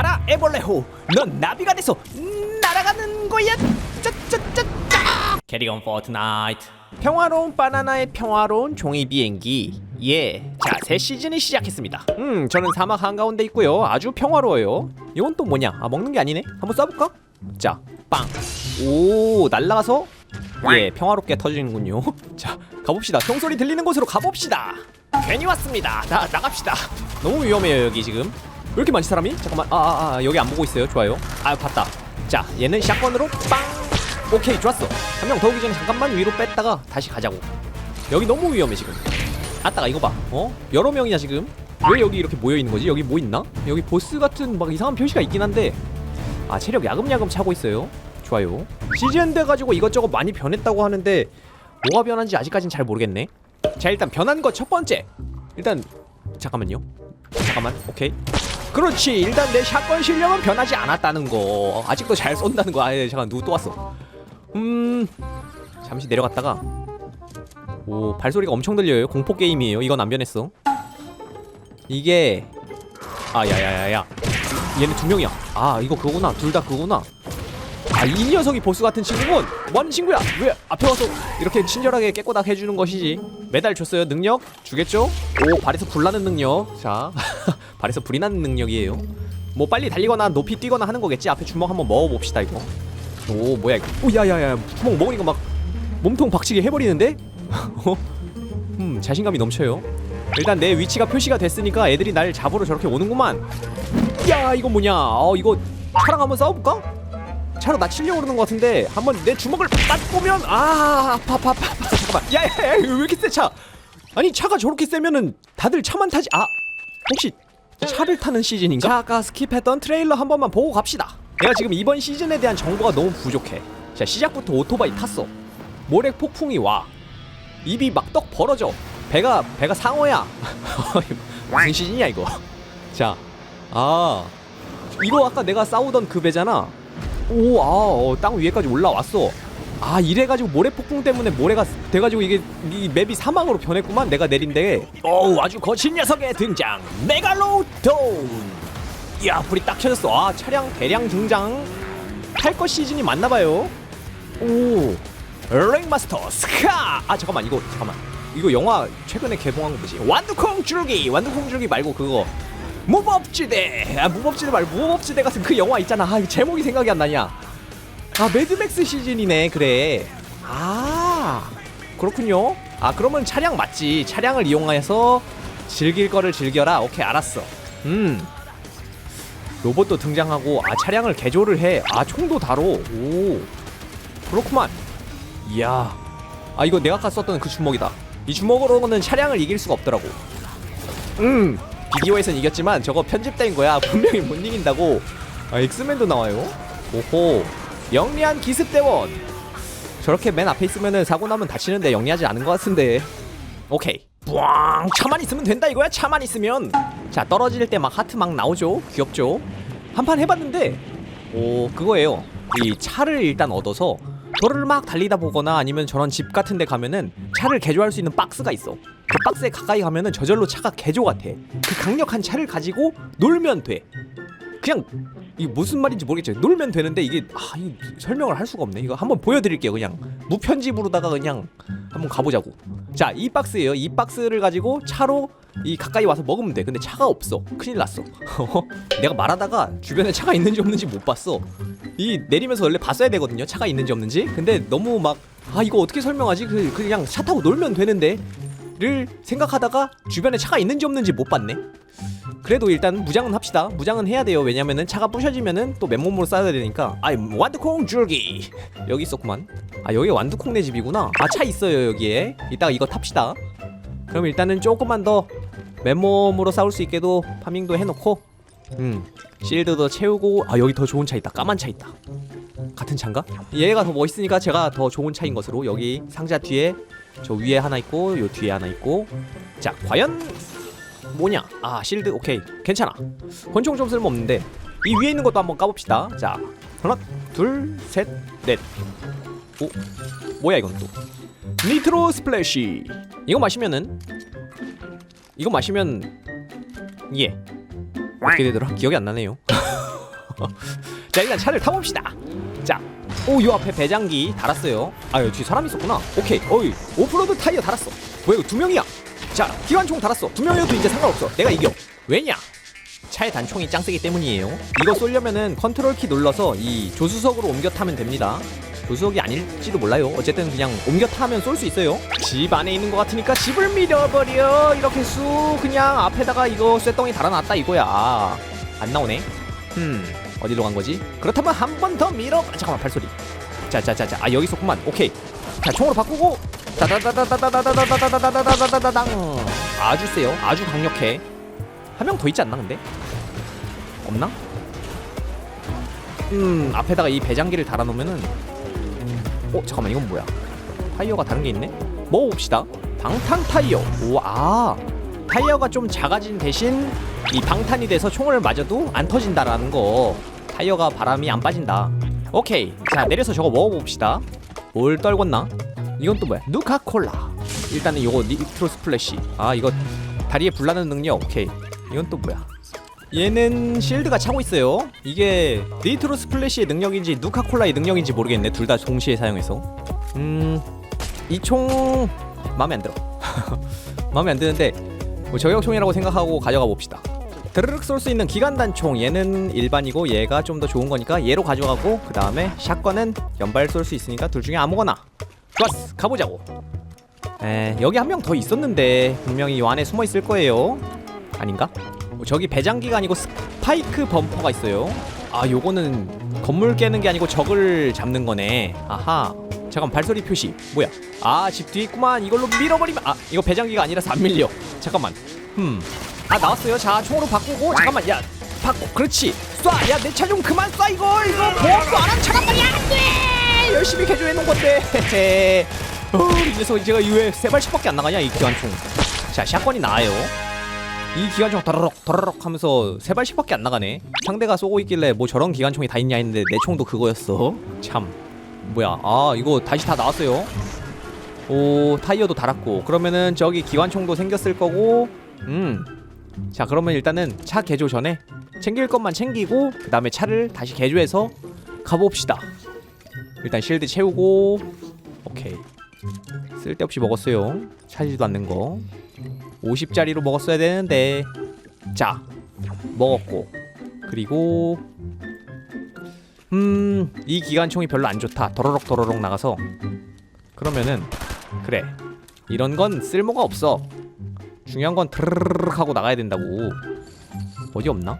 가라 애벌레호. 넌 나비가 돼서 날아가는 거야. 짜짜짜짜 캐리건 포트나이트 평화로운 바나나의 평화로운 종이 비행기. 예 자 새 시즌이 시작했습니다. 음 저는 사막 한가운데 있고요. 아주 평화로워요. 이건 또 뭐냐? 아 먹는 게 아니네. 한번 쏴볼까? 자 빵 오 날라가서? 예 평화롭게 터지는군요. 자 가봅시다. 총소리 들리는 곳으로 가봅시다. 괜히 왔습니다. 나 나갑시다. 너무 위험해요 여기 지금 왜 이렇게 많지 사람이? 잠깐만. 아, 아, 아 여기 안 보고 있어요. 좋아요. 아 봤다. 자 얘는 샷건으로 빵! 오케이 좋았어. 한 명 더 오기 전에 잠깐만 위로 뺐다가 다시 가자고. 여기 너무 위험해 지금. 아따가 이거 봐. 어? 여러 명이야 지금? 왜 여기 이렇게 모여 있는 거지? 여기 뭐 있나? 여기 보스 같은 막 이상한 표시가 있긴 한데. 아 체력 야금야금 차고 있어요. 좋아요. 시즌 돼가지고 이것저것 많이 변했다고 하는데 뭐가 변한지 아직까진 잘 모르겠네. 자 일단 변한 거 첫 번째. 일단 잠깐만요. 잠깐만. 오케이 그렇지. 일단 내 샷건 실력은 변하지 않았다는 거. 아직도 잘 쏜다는 거. 아예 잠깐 누구 또 왔어. 음 잠시 내려갔다가. 오 발소리가 엄청 들려요. 공포 게임이에요. 이건 안 변했어. 이게 아 야야야야. 얘네 두 명이야. 아 이거 그거구나. 둘 다 그거구나 아 이 녀석이 보스 같은 친구군. 뭐하는 친구야? 왜 앞에 와서 이렇게 친절하게 깨꼬닥 해주는 것이지? 메달 줬어요 능력? 주겠죠? 오 발에서 불 나는 능력. 자 발에서 불이 나는 능력이에요. 뭐 빨리 달리거나 높이 뛰거나 하는 거겠지? 앞에 주먹 한번 먹어봅시다 이거. 오 뭐야 이거. 오 야야야 주먹 먹으니까 막 몸통 박치기 해버리는데? 어? 음 자신감이 넘쳐요. 일단 내 위치가 표시가 됐으니까 애들이 날 잡으러 저렇게 오는구만. 야 이거 뭐냐? 어 이거 차랑 한번 싸워볼까? 차로 나 치려고 그러는 것 같은데 한번 내 주먹을 딱 보면 아 아파 아파 아파 아파. 잠깐만. 야야야 왜 이렇게 세 차? 아니 차가 저렇게 세면은 다들 차만 타지. 아 혹시 차를 타는 시즌인가? 자 아까 스킵했던 트레일러 한 번만 보고 갑시다. 내가 지금 이번 시즌에 대한 정보가 너무 부족해. 자 시작부터 오토바이 탔어. 모래 폭풍이 와. 입이 막 떡 벌어져. 배가 배가 상어야. 무슨 시즌이야 이거? 자 아 이거 아까 내가 싸우던 그 배잖아 오, 아, 어, 땅 위에까지 올라왔어. 아, 이래가지고 모래 폭풍 때문에 모래가 돼가지고 이게 이 맵이 사막으로 변했구만. 내가 내린데. 어우, 아주 거친 녀석의 등장. 메갈로돈. 이야, 불이 딱 켜졌어. 아, 차량 대량 등장. 탈것 시즌이 맞나봐요. 오, 랭마스터 스카. 아, 잠깐만 이거 잠깐만. 이거 영화 최근에 개봉한 거 뭐지? 완두콩 줄기. 완두콩 줄기 말고 그거. 무법지대. 아 무법지대 말고 무법지대 같은 그 영화 있잖아. 아 제목이 생각이 안 나냐. 아 매드맥스 시즌이네 그래. 아 그렇군요. 아 그러면 차량 맞지. 차량을 이용해서 즐길 거를 즐겨라. 오케이 알았어. 음. 로봇도 등장하고 아 차량을 개조를 해아 총도 다뤄 오. 그렇구만. 이야. 아 이거 내가 아까 썼던 그 주먹이다. 이 주먹으로는 차량을 이길 수가 없더라고. 음 비디오에선 이겼지만 저거 편집된 거야. 분명히 못 이긴다고. 아 엑스맨도 나와요? 오호. 영리한 기습대원. 저렇게 맨 앞에 있으면은 사고 나면 다치는데 영리하지 않은 것 같은데. 오케이. 뿌앙 차만 있으면 된다 이거야? 차만 있으면? 자 떨어질 때 막 하트 막 나오죠? 귀엽죠? 한 판 해봤는데. 오 그거예요. 이 차를 일단 얻어서 도로를 막 달리다 보거나 아니면 저런 집 같은 데 가면은 차를 개조할 수 있는 박스가 있어 그 박스에 가까이 가면은 저절로 차가 개조가 돼그 강력한 차를 가지고 놀면 돼. 그냥 이게 무슨 말인지 모르겠죠. 놀면 되는데 이게 아 이 설명을 할 수가 없네. 이거 한번 보여드릴게요 그냥. 무편집으로다가 그냥 한번 가보자고. 자 이 박스예요. 이 박스를 가지고 차로 이 가까이 와서 먹으면 돼. 근데 차가 없어. 큰일 났어. 내가 말하다가 주변에 차가 있는지 없는지 못 봤어. 이 내리면서 원래 봤어야 되거든요. 차가 있는지 없는지. 근데 너무 막 아 이거 어떻게 설명하지? 그 그냥 차 타고 놀면 되는데 를 생각하다가 주변에 차가 있는지 없는지 못 봤네. 그래도 일단 무장은 합시다. 무장은 해야 돼요. 왜냐면은 차가 부셔지면은 또 맨몸으로 싸야 되니까. 아이 완두콩 줄기. 여기 있었구만. 아 여기 완두콩 내 집이구나. 아 차 있어요 여기에. 이따가 이거 탑시다. 그럼 일단은 조금만 더 맨몸으로 싸울 수 있게도 파밍도 해놓고 음 실드도 채우고. 아 여기 더 좋은 차 있다. 까만 차 있다. 같은 차인가? 얘가 더 멋있으니까 제가 더 좋은 차인 것으로 여기 상자 뒤에 저 위에 하나 있고 요 뒤에 하나 있고. 자 과연 뭐냐? 아 실드. 오케이. 괜찮아. 권총 좀 쓸모없는데. 이 위에 있는 것도 한번 까봅시다. 자 하나 둘셋넷오 뭐야 이건 또? 니트로 스플래시. 이거 마시면은 이거 마시면 예. 어떻게 되더라? 기억이 안 나네요. 자 일단 차를 타봅시다. 자 오 요 앞에 배장기 달았어요. 아 여기 사람 있었구나. 오케이. 어이 오프로드 타이어 달았어. 이거 두 명이야. 자 기관총 달았어. 두 명이어도 이제 상관없어. 내가 이겨. 왜냐? 차의 단총이 짱 세기 때문이에요. 이거 쏘려면은 컨트롤 키 눌러서 이 조수석으로 옮겨 타면 됩니다. 조수석이 아닐지도 몰라요. 어쨌든 그냥 옮겨 타면 쏠 수 있어요. 집 안에 있는 것 같으니까 집을 밀어버려. 이렇게 쑥 그냥 앞에다가 이거 쇠덩이 달아놨다 이거야. 안 나오네. 음 어디로 간 거지? 그렇다면 한 번 더 밀어. 아, 잠깐만 발소리. 자자자자. 아 여기 있었구만. 오케이. 자 총으로 바꾸고. 다다다다다다다다다다다다다다다다당. 아주 세요. 아주 강력해. 한 명 더 있지 않나 근데? 없나? 음 앞에다가 이 배장기를 달아놓으면은. 어 잠깐만 이건 뭐야? 타이어가 다른 게 있네? 먹어봅시다. 방탄 타이어. 오아 타이어가 좀 작아진 대신 이 방탄이 돼서 총을 맞아도 안 터진다라는 거 타이어가 바람이 안 빠진다 오케이 자 내려서 저거 먹어봅시다 뭘 떨궜나 이건 또 뭐야 누카콜라 일단은 요거 니트로 스플래시 아 이거 다리에 불나는 능력 오케이 이건 또 뭐야 얘는 실드가 차고 있어요. 이게 니트로 스플래시의 능력인지 누카콜라의 능력인지 모르겠네. 둘 다 동시에 사용해서. 음, 이 총 마음에 안 들어. 마음에 안 드는데 뭐 저격총이라고 생각하고 가져가 봅시다. 드르륵 쏠 수 있는 기관단총 얘는 일반이고 얘가 좀 더 좋은 거니까 얘로 가져가고 그 다음에 샷건은 연발 쏠 수 있으니까 둘 중에 아무거나 좋았어 가보자고 에 여기 한 명 더 있었는데 분명히 이 안에 숨어 있을 거예요 아닌가? 어, 저기 배장기가 아니고 스파이크 범퍼가 있어요. 아, 요거는 건물 깨는 게 아니고 적을 잡는 거네. 아하. 잠깐 발소리 표시. 뭐야? 아, 집 뒤에 있구만. 이걸로 밀어버리면 아, 이거 배장기가 아니라서 안 밀려. 잠깐만. 흠. 아, 나왔어요. 자, 총으로 바꾸고 잠깐만. 야, 바꾸. 그렇지. 쏴. 야, 내 차 좀 그만 쏴 이거. 이거 보험도 안한 차란 말이야. 안 돼. 열심히 개조해 놓은 건데. 어, 이 녀석 제가 이왜 세 발씩밖에 안 나가냐 이 기관총. 자, 샷건이 나와요. 이 기관총 더러럭 더러럭 하면서 세 발씩밖에 안 나가네. 상대가 쏘고 있길래 뭐 저런 기관총이 다 있냐 했는데 내 총도 그거였어. 참. 뭐야? 아 이거 다시 다 나왔어요. 오 타이어도 달았고 그러면은 저기 기관총도 생겼을 거고. 음. 자 그러면 일단은 차 개조 전에 챙길 것만 챙기고 그 다음에 차를 다시 개조해서 가봅시다. 일단 실드 채우고 오케이. 쓸데없이 먹었어요. 차지도 않는 거. 50짜리로 먹었어야 되는데 자 먹었고 그리고 음 이 기관총이 별로 안 좋다 더러럭 더러럭 나가서 그러면은 그래 이런 건 쓸모가 없어 중요한 건 트르르륵 하고 나가야 된다고. 어디 없나?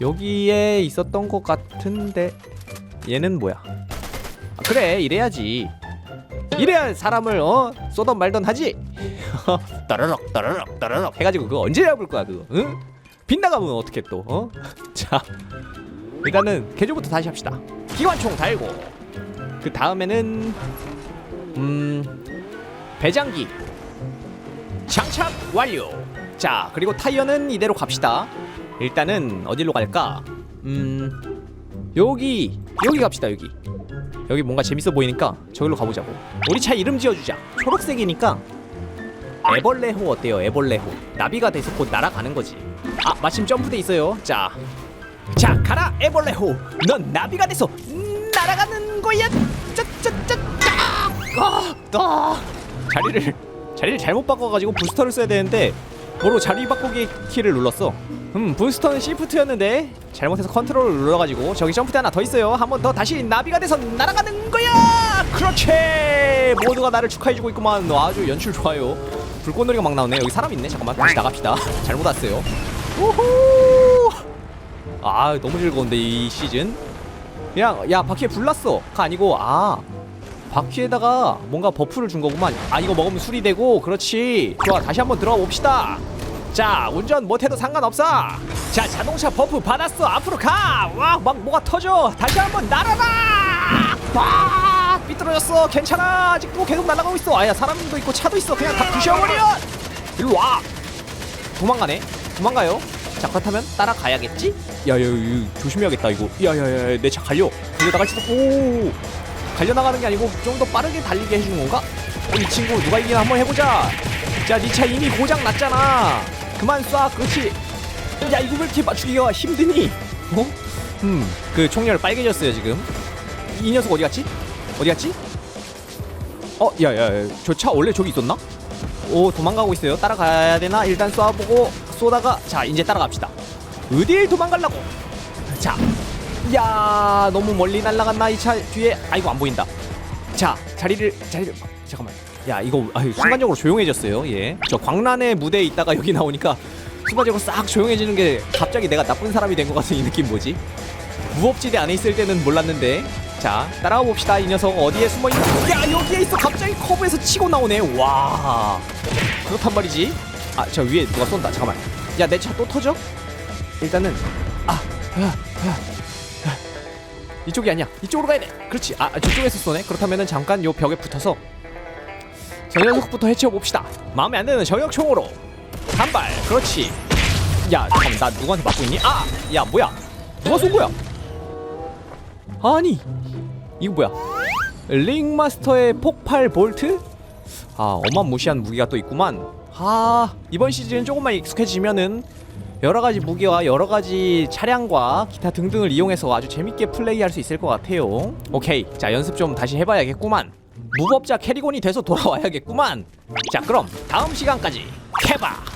여기에 있었던 것 같은데 얘는 뭐야? 아, 그래 이래야지. 이래야 사람을 어? 쏘던 말던 하지? 따르럭 따르럭 따르럭 해가지고 그거 언제 잡을 거야 그거 응? 빗나가면 어떻게 또 어? 자 일단은 개조부터 다시 합시다. 기관총 달고. 그 다음에는 음 배장기 장착 완료. 자 그리고 타이어는 이대로 갑시다. 일단은 어디로 갈까? 음 여기 여기 갑시다 여기. 여기 뭔가 재밌어 보이니까 저기로 가보자고. 우리 차 이름 지어주자. 초록색이니까 애벌레호 어때요? 애벌레호. 나비가 돼서 곧 날아가는 거지. 아 마침 점프대 있어요. 자, 자 가라 애벌레호. 넌 나비가 돼서 날아가는 거야. 짜짜짜짜 아, 아. 자리를 자리를 잘못 바꿔가지고 부스터를 써야 되는데 뭐로 자리 바꾸기 키를 눌렀어. 음 부스터는 시프트였는데 잘못해서 컨트롤을 눌러가지고 저기 점프대 하나 더 있어요. 한 번 더 다시 나비가 돼서 날아가는 거야! 그렇지! 모두가 나를 축하해주고 있구만. 아주 연출 좋아요. 불꽃놀이가 막 나오네. 여기 사람 있네. 잠깐만 다시 나갑시다. 잘못 왔어요. 우후! 아 너무 즐거운데 이 시즌. 그냥 야 바퀴에 불났어가 아니고 아 바퀴에다가 뭔가 버프를 준 거구만. 아 이거 먹으면 술이 되고. 그렇지. 좋아 다시 한번 들어가 봅시다. 자 운전 못해도 상관없어. 자 자동차 버프 받았어. 앞으로 가와 막 뭐가 터져. 다시 한번 날아라 와 삐뚤어졌어. 괜찮아. 아직도 계속 날아가고 있어. 아야 사람도 있고 차도 있어. 그냥 다 부셔버려. 일로 와. 도망가네. 도망가요. 자 그렇다면 따라가야겠지? 야야 조심해야겠다 이거. 야야야 내 차 갈려. 달려나갈지도 오 달려나가는 게 아니고 좀 더 빠르게 달리게 해주는 건가? 어, 이 친구 누가 이기나 한번 해보자 자 니 차 이미 고장 났잖아 그만 쏴 그렇지 야 이거 왜 이렇게 맞추기가 힘드니? 어? 음그 총열 빨개졌어요 지금 이 녀석 어디 갔지? 어디 갔지? 어 야야야 저 차 원래 저기 있었나? 오 도망가고 있어요 따라가야 되나? 일단 쏴보고 쏘다가 자 이제 따라갑시다 어딜 도망가려고 자 야 너무 멀리 날아갔나 이 차 뒤에? 아이고 안 보인다. 자 자리를 자리를 잠깐만. 야 이거 아유, 순간적으로 조용해졌어요 예저 광란의 무대에 있다가 여기 나오니까 순간적으로 싹 조용해지는 게 갑자기 내가 나쁜 사람이 된 것 같은 이 느낌 뭐지? 무법지대 안에 있을 때는 몰랐는데. 자 따라가 봅시다 이 녀석. 어디에 숨어 있나? 야 여기에 있어. 갑자기 커브에서 치고 나오네. 와. 그렇단 말이지. 아 저 위에 누가 쏜다. 잠깐만. 야 내 차 또 터져? 일단은 아, 아, 아, 아. 이쪽이 아니야. 이쪽으로 가야 돼. 그렇지. 아 저쪽에서 쏘네. 그렇다면은 잠깐 요 벽에 붙어서 저 녀석부터 해치워 봅시다. 마음에 안 드는 저격총으로. 한발. 그렇지. 야 잠깐만. 나 누구한테 맞고 있니? 아 야 뭐야? 누가 쏜 거야? 아니. 이거 뭐야? 링마스터의 폭발 볼트? 아 어마무시한 무기가 또 있구만. 아 이번 시즌 조금만 익숙해지면은 여러 가지 무기와 여러 가지 차량과 기타 등등을 이용해서 아주 재밌게 플레이할 수 있을 것 같아요. 오케이, 자 연습 좀 다시 해봐야겠구만. 무법자 캐리곤이 돼서 돌아와야겠구만. 자 그럼 다음 시간까지 캐바.